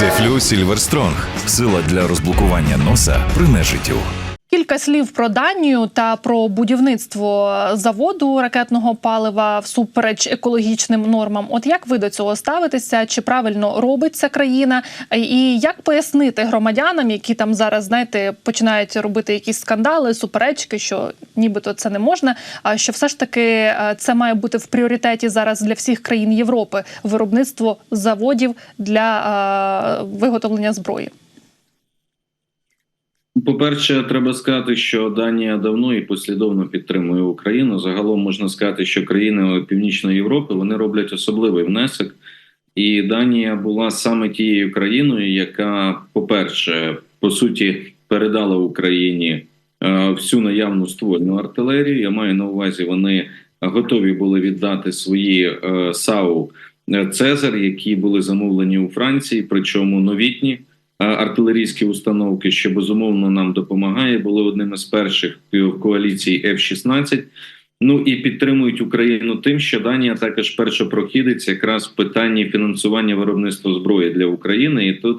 Дефлю Сільверстронг. Сила для розблокування носа при нежиттю. Кілька слів про Данію та про будівництво заводу ракетного палива всупереч екологічним нормам. От як ви до цього ставитеся? Чи правильно робить ця країна? І як пояснити громадянам, які там зараз знаєте починають робити якісь скандали, суперечки, що нібито це не можна? А що все ж таки е, це має бути в пріоритеті зараз для всіх країн Європи виробництво заводів для е, виготовлення зброї? По-перше, треба сказати, що Данія давно і послідовно підтримує Україну. Загалом можна сказати, що країни Північної Європи вони роблять особливий внесок, і Данія була саме тією країною, яка, по-перше, по суті, передала Україні е, всю наявну ствольну артилерію. Я маю на увазі, вони готові були віддати свої е, САУ Цезар, які були замовлені у Франції, причому новітні. Артилерійські установки, що безумовно нам допомагає, були одним із перших в коаліції F-16. Ну і підтримують Україну тим, що Данія також першопрохідець якраз в питанні фінансування виробництва зброї для України. І тут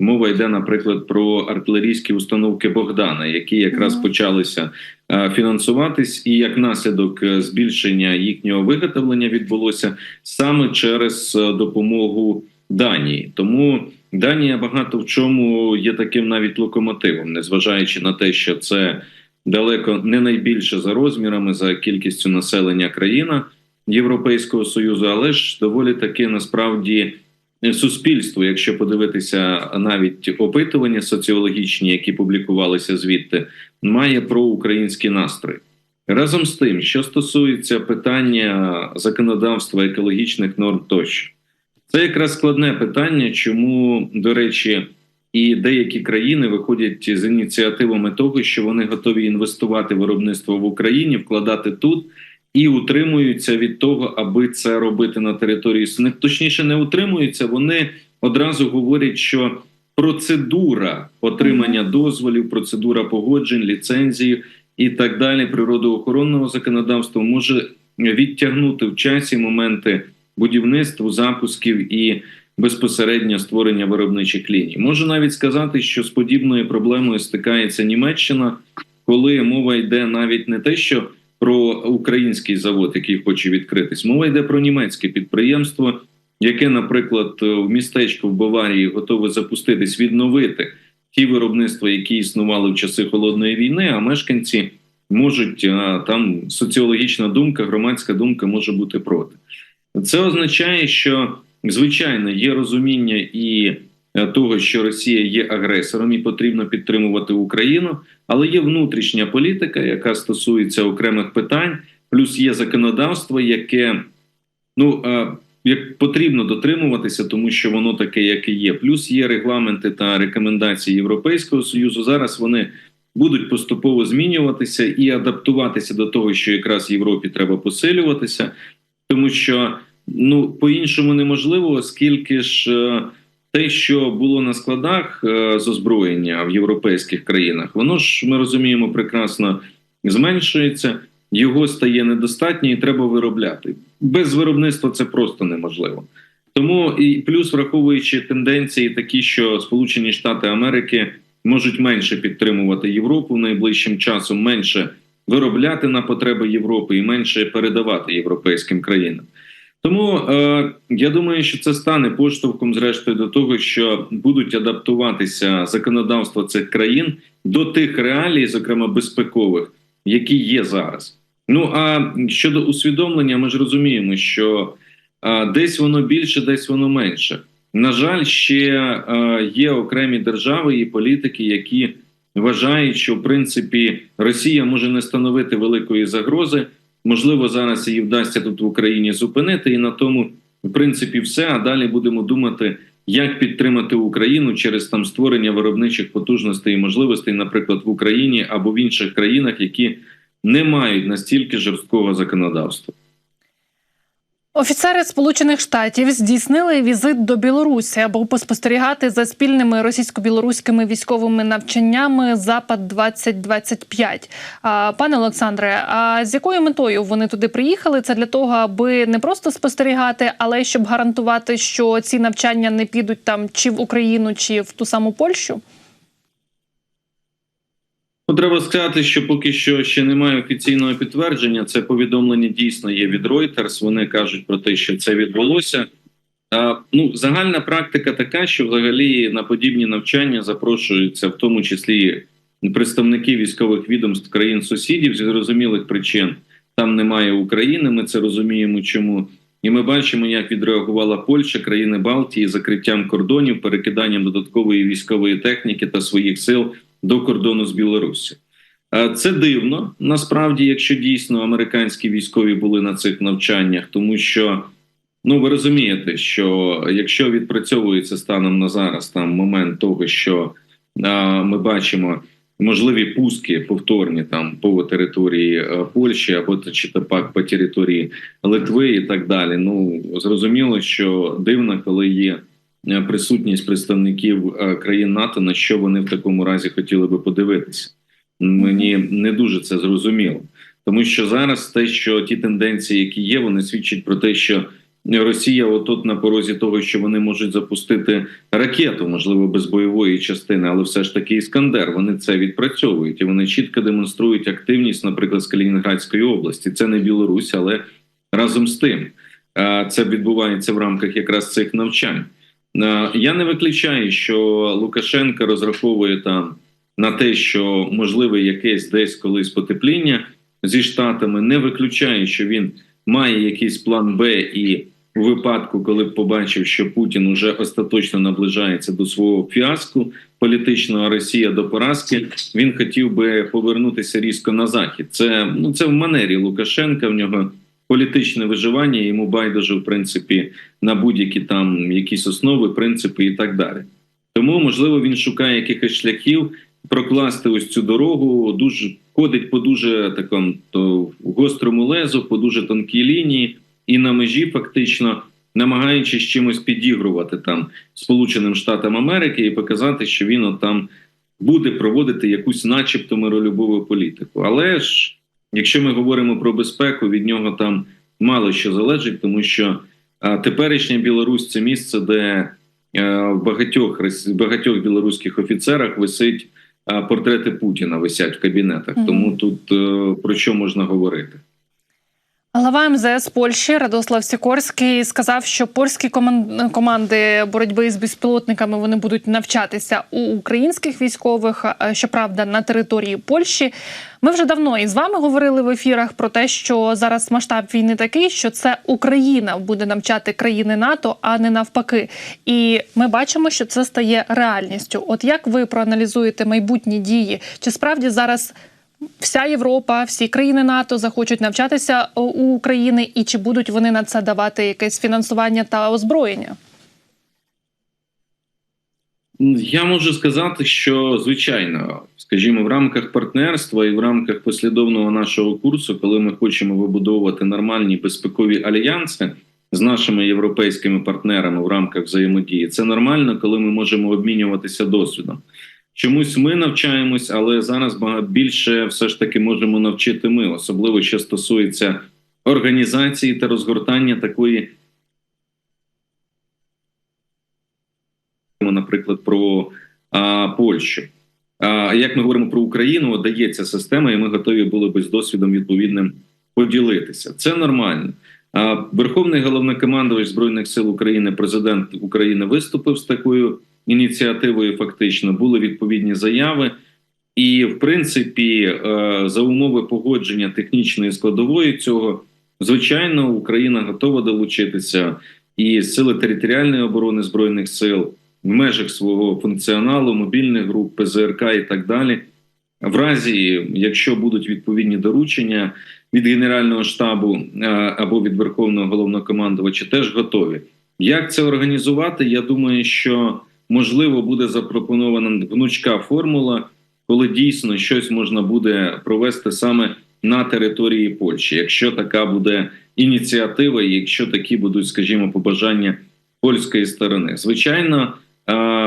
мова йде, наприклад, про артилерійські установки Богдана, які якраз почалися фінансуватись, і як наслідок е, збільшення їхнього виготовлення відбулося саме через е, допомогу Данії. Тому Данія багато в чому є таким навіть локомотивом, незважаючи на те, що це далеко не найбільше за розмірами, за кількістю населення країна Європейського союзу, але ж доволі таки насправді суспільство, якщо подивитися навіть опитування соціологічні, які публікувалися звідти, має проукраїнський настрой. Разом з тим, що стосується питання законодавства екологічних норм тощо. Це якраз складне питання, чому, до речі, і деякі країни виходять з ініціативами того, що вони готові інвестувати в виробництво в Україні, вкладати тут і утримуються від того, аби це робити на території не точніше не утримуються. Вони одразу говорять, що процедура отримання дозволів, процедура погоджень, ліцензії і так далі, природоохоронного законодавства може відтягнути в часі моменти будівництву, запусків і безпосередньо створення виробничих ліній. Можу навіть сказати, що з подібною проблемою стикається Німеччина, коли мова йде навіть не те, що про український завод, який хоче відкритись, мова йде про німецьке підприємство, яке, наприклад, в містечку в Баварії готове запуститись, відновити ті виробництва, які існували в часи холодної війни, а мешканці можуть там соціологічна думка, громадська думка може бути проти. Це означає, що звичайно є розуміння і е, того, що Росія є агресором і потрібно підтримувати Україну, але є внутрішня політика, яка стосується окремих питань, плюс є законодавство, яке ну е, як потрібно дотримуватися, тому що воно таке, яке є. Плюс є регламенти та рекомендації Європейського союзу. Зараз вони будуть поступово змінюватися і адаптуватися до того, що якраз Європі треба посилюватися тому що ну по-іншому неможливо, оскільки ж е, те, що було на складах е, з озброєння в європейських країнах, воно ж ми розуміємо прекрасно зменшується, його стає недостатньо і треба виробляти. Без виробництва це просто неможливо. Тому і плюс, враховуючи тенденції, такі, що Сполучені Штати Америки можуть менше підтримувати Європу найближчим часом, менше виробляти на потреби Європи і менше передавати європейським країнам. Тому е, я думаю, що це стане поштовхом, зрештою, до того, що будуть адаптуватися законодавства цих країн до тих реалій, зокрема безпекових, які є зараз. Ну а щодо усвідомлення, ми ж розуміємо, що е, десь воно більше, десь воно менше. На жаль, ще е, є окремі держави і політики, які вважають, що в принципі Росія може не становити великої загрози. Можливо, зараз її вдасться тут в Україні зупинити, і на тому, в принципі, все. А далі будемо думати, як підтримати Україну через там створення виробничих потужностей і можливостей, наприклад, в Україні або в інших країнах, які не мають настільки жорсткого законодавства. Офіцери Сполучених Штатів здійснили візит до Білорусі, аби поспостерігати за спільними російсько-білоруськими військовими навчаннями Запад 2025 А, Пане Олександре, а з якою метою вони туди приїхали? Це для того, аби не просто спостерігати, але щоб гарантувати, що ці навчання не підуть там чи в Україну, чи в ту саму Польщу. Ну, треба сказати, що поки що ще немає офіційного підтвердження. Це повідомлення дійсно є від Reuters. Вони кажуть про те, що це відбулося. Ну, загальна практика така, що взагалі на подібні навчання запрошуються, в тому числі представники військових відомств країн сусідів з зрозумілих причин. Там немає України. Ми це розуміємо, чому. І ми бачимо, як відреагувала Польща, країни Балтії закриттям кордонів, перекиданням додаткової військової техніки та своїх сил до кордону з Білорусі. Е, Це дивно насправді, якщо дійсно американські військові були на цих навчаннях, тому що ну ви розумієте, що якщо відпрацьовується станом на зараз там момент того, що а, ми бачимо можливі пуски повторні там по території е, Польщі або чи то пак по території Литви і так далі. Ну зрозуміло, що дивно, коли є присутність представників е, країн НАТО, на що вони в такому разі хотіли би подивитися. Мені не дуже це зрозуміло, тому що зараз те, що ті тенденції, які є, вони свідчать про те, що Росія, отут на порозі того, що вони можуть запустити ракету, можливо, без бойової частини, але все ж таки іскандер. Вони це відпрацьовують і вони чітко демонструють активність, наприклад, з Калінінградської області. Це не Білорусь, але разом з тим е, це відбувається в рамках якраз цих навчань. Е, Я не виключаю, що Лукашенко розраховує там на те, що можливе якесь десь колись потепління зі штатами. Не виключаю, що він має якийсь план Б і у випадку, коли б побачив, що Путін уже остаточно наближається до свого фіаску політичного Росія до поразки, він хотів би повернутися різко на захід. Це ну це в манері Лукашенка. В нього політичне виживання. Йому байдуже в принципі на будь-які там якісь основи, принципи і так далі. Тому можливо він шукає якихось шляхів прокласти ось цю дорогу. Дуже ходить по дуже такому то гострому лезу, по дуже тонкій лінії, і на межі фактично намагаючись чимось підігрувати там Сполученим Штатам Америки і показати, що він от там буде проводити якусь, начебто, миролюбову політику. Але ж, якщо ми говоримо про безпеку, від нього там мало що залежить, тому що теперішня Білорусь це місце, де е, в багатьох багатьох білоруських офіцерах висить портрети Путіна, висять в кабінетах. Тому тут е, про що можна говорити? Глава МЗС Польщі Радослав Сікорський сказав, що польські коман- команди боротьби з безпілотниками вони будуть навчатися у українських військових, е, щоправда, на території Польщі. Ми вже давно із вами говорили в ефірах про те, що зараз масштаб війни такий, що це Україна буде навчати країни НАТО, а не навпаки. І ми бачимо, що це стає реальністю. От як ви проаналізуєте майбутні дії? Чи справді зараз вся Європа, всі країни НАТО захочуть навчатися у України, і чи будуть вони на це давати якесь фінансування та озброєння? Я можу сказати, що звичайно, скажімо, в рамках партнерства і в рамках послідовного нашого курсу, коли ми хочемо вибудовувати нормальні безпекові альянси з нашими європейськими партнерами в рамках взаємодії, це нормально, коли ми можемо обмінюватися досвідом. Чомусь ми навчаємось, але зараз більше все ж таки можемо навчити ми, особливо що стосується організації та розгортання такої наприклад, про а, Польщу. А як ми говоримо про Україну, дається система, і ми готові були би з досвідом відповідним поділитися. Це нормально. А Верховний головнокомандувач збройних сил України, президент України, виступив з такою ініціативою. Фактично були відповідні заяви. І, в принципі, е, за умови погодження технічної складової цього, звичайно, Україна готова долучитися, і сили територіальної оборони збройних сил в межах свого функціоналу, мобільних груп, ПЗРК і так далі. В разі, якщо будуть відповідні доручення від Генерального штабу е, або від Верховного головнокомандувача, теж готові. Як це організувати? Я думаю, що можливо буде запропонована гнучка формула, коли дійсно щось можна буде провести саме на території Польщі, якщо така буде ініціатива, і якщо такі будуть, скажімо, побажання польської сторони. Звичайно,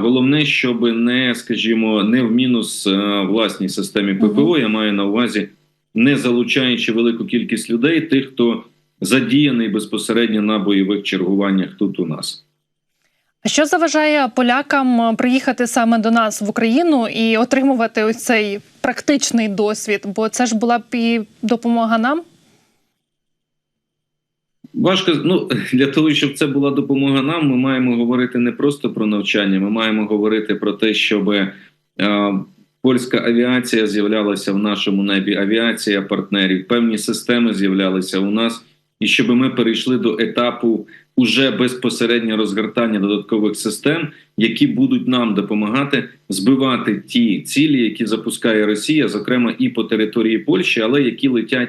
головне, щоб не, скажімо, не в мінус власній системі ППО. Я маю на увазі, не залучаючи велику кількість людей, тих, хто задіяний безпосередньо на бойових чергуваннях тут у нас. Що заважає полякам приїхати саме до нас в Україну і отримувати ось цей практичний досвід? Бо це ж була б і допомога нам. Важко ну для того, щоб це була допомога нам, ми маємо говорити не просто про навчання. Ми маємо говорити про те, щоб е, польська авіація з'являлася в нашому небі, авіація партнерів, певні системи з'являлися у нас, і щоб ми перейшли до етапу уже безпосередньо розгортання додаткових систем, які будуть нам допомагати збивати ті цілі, які запускає Росія, зокрема і по території Польщі, але які летять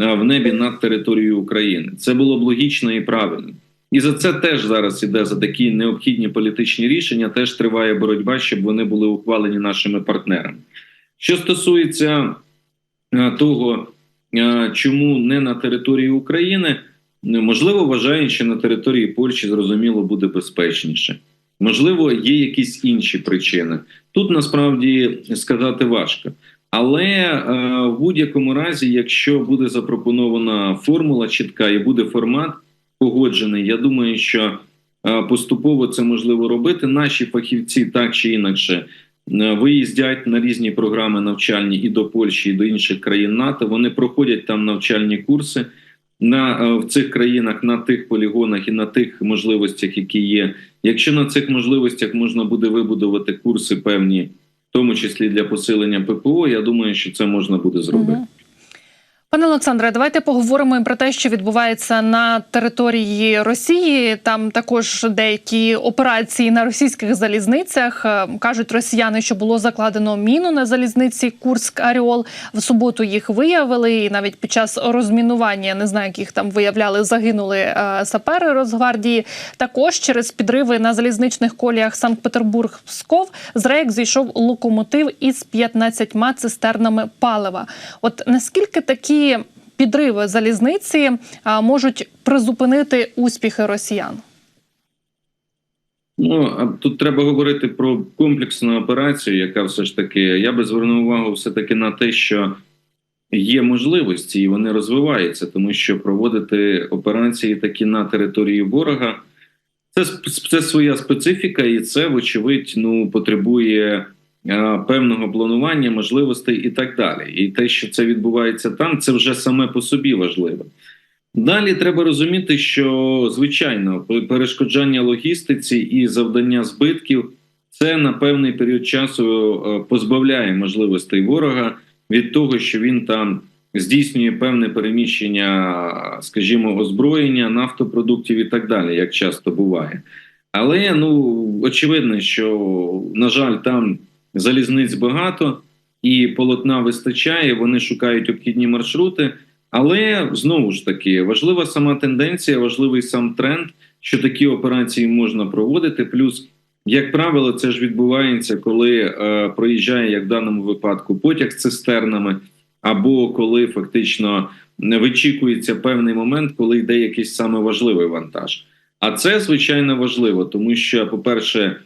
е, в небі над територією України. Це було б логічно і правильно. І за це теж зараз іде за такі необхідні політичні рішення. Теж триває боротьба, щоб вони були ухвалені нашими партнерами. Що стосується е, того, е, чому не на території України, можливо, вважають, що на території Польщі зрозуміло буде безпечніше. Можливо, є якісь інші причини. Тут насправді сказати важко. Але е, в будь-якому разі, якщо буде запропонована формула чітка і буде формат погоджений, я думаю, що е, поступово це можливо робити. Наші фахівці так чи інакше е, виїздять на різні програми навчальні і до Польщі, і до інших країн НАТО. Вони проходять там навчальні курси на е, в цих країнах, на тих полігонах і на тих можливостях, які є. Якщо на цих можливостях можна буде вибудувати курси певні, в тому числі для посилення ППО, я думаю, що це можна буде зробити. Пане Олександре, давайте поговоримо про те, що відбувається на території Росії. Там також деякі операції на російських залізницях Е, кажуть росіяни, що було закладено міну на залізниці Курськ Аріол. В суботу їх виявили, і навіть під час розмінування не знаю, як їх там виявляли, загинули е, сапери Росгвардії. Також через підриви на залізничних коліях Санкт-Петербург Псков з рейк зійшов локомотив із 15 цистернами палива. От наскільки такі підриви залізниці можуть призупинити успіхи росіян? Ну а тут треба говорити про комплексну операцію, яка все ж таки я би звернув увагу все таки на те, що є можливості і вони розвиваються, тому що проводити операції такі на території ворога це це своя специфіка, і це, вочевидь, ну потребує е, певного планування, можливостей і так далі. І те, що це відбувається там, це вже саме по собі важливо. Далі треба розуміти, що звичайно перешкоджання логістиці і завдання збитків це на певний період часу е, позбавляє можливостей ворога від того, що він там здійснює певне переміщення, скажімо, озброєння, нафтопродуктів і так далі, як часто буває. Але ну очевидно, що на жаль, там залізниць багато і полотна вистачає. Вони шукають обхідні маршрути. Але знову ж таки важлива сама тенденція, важливий сам тренд, що такі операції можна проводити. Плюс, як правило, це ж відбувається, коли е, проїжджає, як в даному випадку, потяг з цистернами, або коли фактично вичікується певний момент, коли йде якийсь саме важливий вантаж. А це звичайно важливо, тому що, по-перше,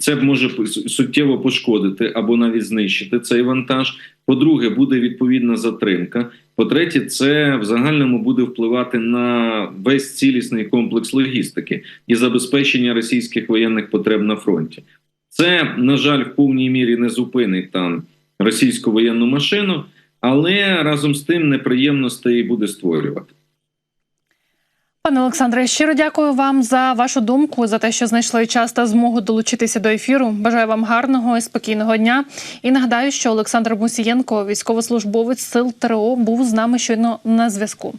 це може суттєво пошкодити або навіть знищити цей вантаж. По-друге, буде відповідна затримка. По-третє, це в загальному буде впливати на весь цілісний комплекс логістики і забезпечення російських воєнних потреб на фронті. Це, на жаль, в повній мірі не зупинить там російську воєнну машину, але разом з тим неприємностей буде створювати. Пане Олександре, щиро дякую вам за вашу думку, за те, що знайшли час та змогу долучитися до ефіру. Бажаю вам гарного і спокійного дня. І нагадаю, що Олександр Мусієнко, військовослужбовець сил ТРО, був з нами щойно на зв'язку.